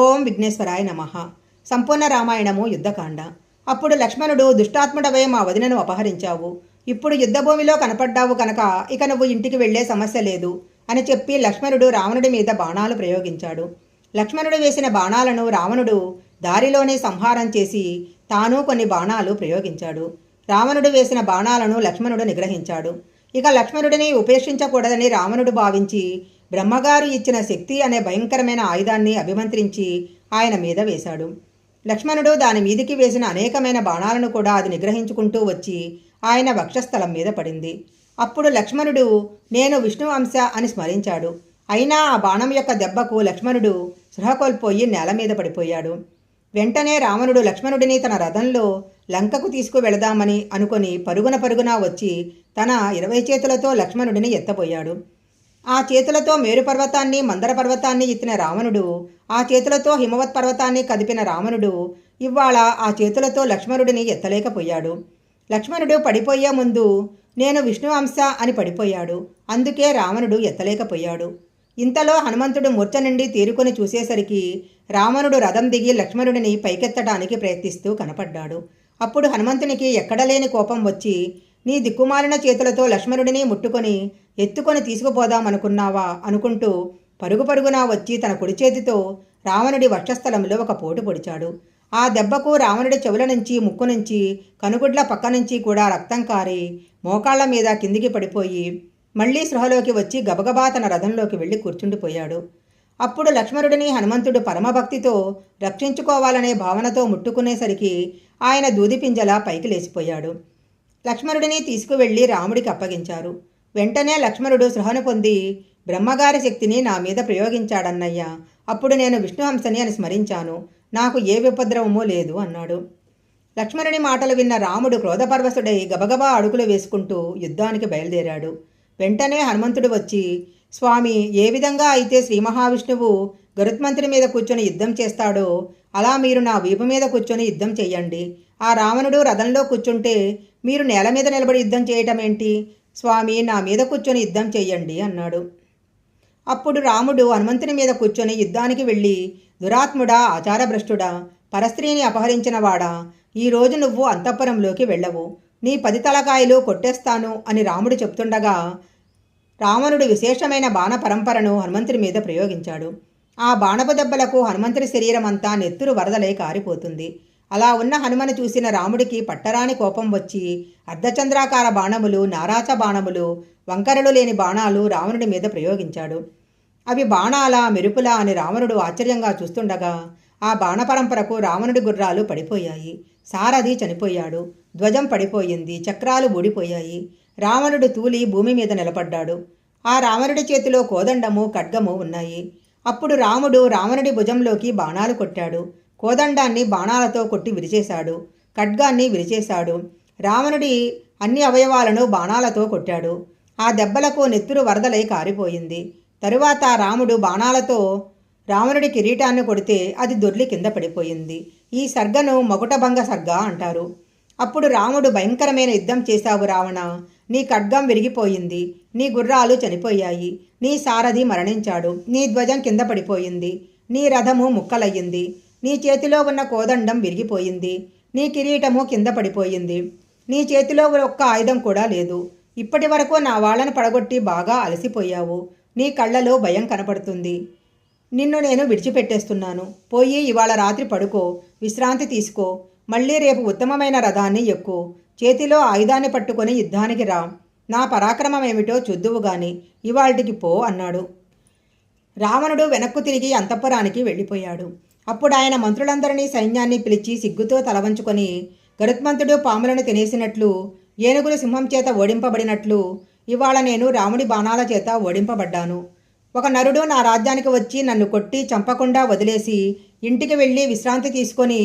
ఓం విఘ్నేశ్వరాయ నమ. సంపూర్ణ రామాయణము యుద్ధకాండ. అప్పుడు లక్ష్మణుడు దుష్టాత్ముడవే మా వదినను అపహరించావు. ఇప్పుడు యుద్ధభూమిలో కనపడ్డావు కనుక ఇక నువ్వు ఇంటికి వెళ్ళే సమస్య లేదు అని చెప్పి లక్ష్మణుడు రావణుడి మీద బాణాలు ప్రయోగించాడు. లక్ష్మణుడు వేసిన బాణాలను రావణుడు దారిలోనే సంహారం చేసి తాను కొన్ని బాణాలు ప్రయోగించాడు. రావణుడు వేసిన బాణాలను లక్ష్మణుడు నిగ్రహించాడు. ఇక లక్ష్మణుడిని ఉపేక్షించకూడదని రావణుడు భావించి బ్రహ్మగారు ఇచ్చిన శక్తి అనే భయంకరమైన ఆయుధాన్ని అభిమంత్రించి ఆయన మీద వేశాడు. లక్ష్మణుడు దాని మీదికి వేసిన అనేకమైన బాణాలను కూడా అది నిగ్రహించుకుంటూ వచ్చి ఆయన వక్షస్థలం మీద పడింది. అప్పుడు లక్ష్మణుడు నేను విష్ణు అంశ అని స్మరించాడు. అయినా ఆ బాణం యొక్క దెబ్బకు లక్ష్మణుడు సృహ కోల్పోయి నేల మీద పడిపోయాడు. వెంటనే రావణుడు లక్ష్మణుడిని తన రథంలో లంకకు తీసుకువెళదామని అనుకొని పరుగున పరుగున వచ్చి తన ఇరవై చేతులతో లక్ష్మణుడిని ఎత్తపోయాడు ఆ చేతులతో మేరు పర్వతాన్ని మందర పర్వతాన్ని ఎత్తిన రావణుడు ఆ చేతులతో హిమవత్ పర్వతాన్ని కదిపిన రావణుడు ఇవాళ ఆ చేతులతో లక్ష్మణుడిని ఎత్తలేకపోయాడు. లక్ష్మణుడు పడిపోయే ముందు నేను విష్ణు అంశ అని పడిపోయాడు. అందుకే రావణుడు ఎత్తలేకపోయాడు. ఇంతలో హనుమంతుడు మూర్ఛ నుండి తేరుకొని చూసేసరికి రావణుడు రథం దిగి లక్ష్మణుడిని పైకెత్తడానికి ప్రయత్నిస్తూ కనపడ్డాడు. అప్పుడు హనుమంతునికి ఎక్కడలేని కోపం వచ్చి నీ దిక్కుమాలిన చేతులతో లక్ష్మణుడిని ముట్టుకొని ఎత్తుకొని తీసుకుపోదామనుకున్నావా అనుకుంటూ పరుగు పరుగున వచ్చి తన కుడి చేతితో రావణుడి వక్షస్థలంలో ఒక పోటు పొడిచాడు. ఆ దెబ్బకు రావణుడి చెవుల నుంచి ముక్కు నుంచి కనుగుడ్ల పక్క నుంచి కూడా రక్తం కారి మోకాళ్ళ మీద కిందికి పడిపోయి మళ్ళీ సృహలోకి వచ్చి గబగబా తన రథంలోకి వెళ్ళి కూర్చుండిపోయాడు అప్పుడు లక్ష్మణుడిని హనుమంతుడు పరమభక్తితో రక్షించుకోవాలనే భావనతో ముట్టుకునేసరికి ఆయన దూదిపింజలా పైకి లేచిపోయాడు. లక్ష్మణుడిని తీసుకువెళ్ళి రాముడికి అప్పగించారు. వెంటనే లక్ష్మణుడు సృహను పొంది బ్రహ్మగారి శక్తిని నా మీద ప్రయోగించాడన్నయ్య. అప్పుడు నేను విష్ణుహంసని అని స్మరించాను. నాకు ఏ విపద్రవమూ లేదు అన్నాడు. లక్ష్మణుని మాటలు విన్న రాముడు క్రోధపర్వసుడై గబగబా అడుగులు వేసుకుంటూ యుద్ధానికి బయలుదేరాడు. వెంటనే హనుమంతుడు వచ్చి స్వామి ఏ విధంగా అయితే శ్రీ మహావిష్ణువు గరుత్మంతుడి మీద కూర్చొని యుద్ధం చేస్తాడో అలా మీరు నా వీపు మీద కూర్చొని యుద్ధం చెయ్యండి. ఆ రావణుడు రథంలో కూర్చుంటే మీరు నేల మీద నిలబడి యుద్ధం చేయటం ఏంటి? స్వామి నా మీద కూర్చొని యుద్ధం చేయండి అన్నాడు. అప్పుడు రాముడు హనుమంతుని మీద కూర్చొని యుద్ధానికి వెళ్ళి దురాత్ముడా ఆచారభ్రష్టుడా పరస్త్రీని అపహరించినవాడా? ఈరోజు నువ్వు అంతఃపురంలోకి వెళ్ళవు. నీ పది తలకాయలు కొట్టేస్తాను అని రాముడు చెప్తుండగా రావణుడు విశేషమైన బాణ పరంపరను హనుమంతుని మీద ప్రయోగించాడు. ఆ బాణపు దెబ్బలకు హనుమంతుని శరీరం అంతా నెత్తురు వరదలై కారిపోతుంది. అలా ఉన్న హనుమను చూసిన రాముడికి పట్టరాని కోపం వచ్చి అర్ధచంద్రాకార బాణములు నారాచ బాణములు వంకరలు లేని బాణాలు రావణుడి మీద ప్రయోగించాడు. అవి బాణాల మెరుపులా అని రావణుడు ఆశ్చర్యంగా చూస్తుండగా ఆ బాణపరంపరకు రావణుడి గుర్రాలు పడిపోయాయి. సారథి చనిపోయాడు. ధ్వజం పడిపోయింది. చక్రాలు ఊడిపోయాయి. రావణుడు తూలి భూమి మీద నిలబడ్డాడు. ఆ రావణుడి చేతిలో కోదండము ఖడ్గము ఉన్నాయి. అప్పుడు రాముడు రావణుడి భుజంలోకి బాణాలు కొట్టాడు. కోదండాన్ని బాణాలతో కొట్టి విరిచేశాడు ఖడ్గాన్ని విరిచేశాడు. రావణుడి అన్ని అవయవాలను బాణాలతో కొట్టాడు. ఆ దెబ్బలకు నెత్తురు వరదలై కారిపోయింది. తరువాత రాముడు బాణాలతో రావణుడి కిరీటాన్ని కొడితే అది దొర్లి కింద పడిపోయింది. ఈ సర్గను మకుటభంగ సర్గ అంటారు. అప్పుడు రాముడు భయంకరమైన యుద్ధం చేశావు రావణ. నీ ఖడ్గం విరిగిపోయింది. నీ గుర్రాలు చనిపోయాయి. నీ సారథి మరణించాడు. నీ ధ్వజం కింద పడిపోయింది. నీ రథము ముక్కలయ్యింది. నీ చేతిలో ఉన్న కోదండం విరిగిపోయింది. నీ కిరీటము కింద పడిపోయింది. నీ చేతిలో ఒక్క ఆయుధం కూడా లేదు. ఇప్పటి వరకు నా వాళ్ళను పడగొట్టి బాగా అలసిపోయావు. నీ కళ్ళలో భయం కనపడుతుంది. నిన్ను నేను విడిచిపెట్టేస్తున్నాను. పోయి ఇవాళ రాత్రి పడుకో. విశ్రాంతి తీసుకో. మళ్ళీ రేపు ఉత్తమమైన రథాన్ని ఎక్కు. చేతిలో ఆయుధాన్ని పట్టుకొని యుద్ధానికి రా. నా పరాక్రమం ఏమిటో చూద్దువు గాని ఇవాళకి పో అన్నాడు. రావణుడు వెనక్కు తిరిగి అంతఃపురానికి వెళ్ళిపోయాడు. అప్పుడు ఆయన మంత్రులందరినీ సైన్యాన్ని పిలిచి సిగ్గుతో తలవంచుకొని గరుత్మంతుడు పాములను తినేసినట్లు ఏనుగులు సింహం చేత ఓడింపబడినట్లు ఇవాళ నేను రాముడి బాణాల చేత ఓడింపబడ్డాను. ఒక నరుడు నా రాజ్యానికి వచ్చి నన్ను కొట్టి చంపకుండా వదిలేసి ఇంటికి వెళ్ళి విశ్రాంతి తీసుకొని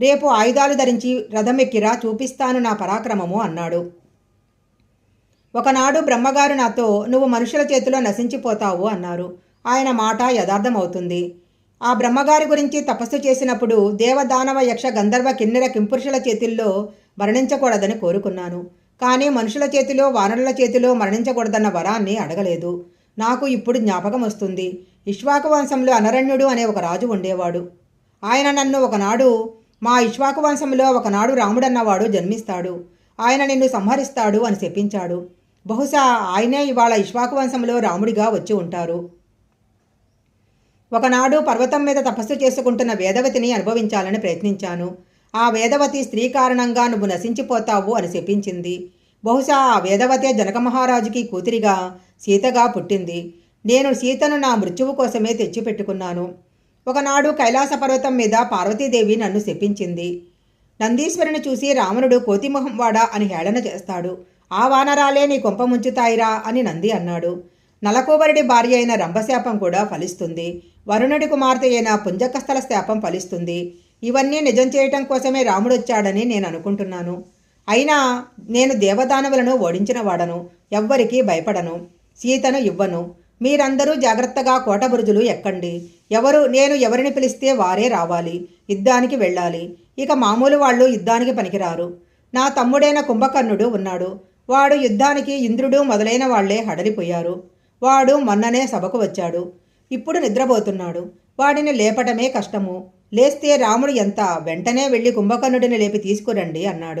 రేపు ఆయుధాలు ధరించి రథమెక్కిరా చూపిస్తాను నా పరాక్రమము అన్నాడు. ఒకనాడు బ్రహ్మగారు నాతో నువ్వు మనుషుల చేతిలో నశించిపోతావు అన్నారు. ఆయన మాట యథార్థమవుతుంది. ఆ బ్రహ్మగారి గురించి తపస్సు చేసినప్పుడు దేవదానవ యక్ష గంధర్వ కిన్నెర కింపురుషుల చేతుల్లో మరణించకూడదని కోరుకున్నాను. కానీ మనుషుల చేతిలో వానరుల చేతిలో మరణించకూడదన్న వరాన్ని అడగలేదు. నాకు ఇప్పుడు జ్ఞాపకం వస్తుంది. ఇష్వాకు వంశంలో అనరణ్యుడు అనే ఒక రాజు ఉండేవాడు. ఆయన నన్ను ఒకనాడు మా ఇష్వాకు వంశంలో ఒకనాడు రాముడన్నవాడు జన్మిస్తాడు. ఆయన నిన్ను సంహరిస్తాడు అని చెప్పించాడు బహుశా ఆయనే ఇవాళ ఇష్వాకు వంశంలో రాముడిగా వచ్చి ఉంటారు. ఒకనాడు పర్వతం మీద తపస్సు చేసుకుంటున్న వేదవతిని అనుభవించాలని ప్రయత్నించాను. ఆ వేదవతి స్త్రీ కారణంగా నువ్వు నశించిపోతావు అని చెప్పించింది బహుశా ఆ వేదవతే జనక మహారాజుకి కూతురిగా సీతగా పుట్టింది. నేను సీతను నా మృత్యువు కోసమే తెచ్చిపెట్టుకున్నాను. ఒకనాడు కైలాస పర్వతం మీద పార్వతీదేవి నన్ను శపించింది. నందీశ్వరుని చూసి రావణుడు కోతిమొహం వాడా అని హేళన చేస్తాడు. ఆ వానరాలే నీ కొంప ముంచుతాయిరా అని నంది అన్నాడు. నలకోవరుడి భార్య అయిన రంభశాపం కూడా ఫలిస్తుంది. వరుణుడి కుమార్తె అయిన పుంజకస్థల శాపం ఫలిస్తుంది. ఇవన్నీ నిజం చేయటం కోసమే రాముడొచ్చాడని నేను అనుకుంటున్నాను. అయినా నేను దేవదానవులను ఓడించిన వాడను ఎవ్వరికీ భయపడను సీతను ఇవ్వను. మీరందరూ జాగ్రత్తగా కోటబురుజులు ఎక్కండి. ఎవరు నేను ఎవరిని పిలిస్తే వారే రావాలి యుద్ధానికి వెళ్ళాలి. ఇక మామూలు వాళ్ళు యుద్ధానికి పనికిరారు. నా తమ్ముడైన కుంభకర్ణుడు ఉన్నాడు. వాడు యుద్ధానికి ఇంద్రుడు మొదలైన వాళ్ళే హడలిపోయారు. వాడు మొన్ననే సభకు వచ్చాడు. ఇప్పుడు నిద్రపోతున్నాడు. వాడిని లేపటమే కష్టము. లేస్తే రాముడు ఎంత? వెంటనే వెళ్ళి కుంభకర్ణుడిని లేపి తీసుకురండి అన్నాడు.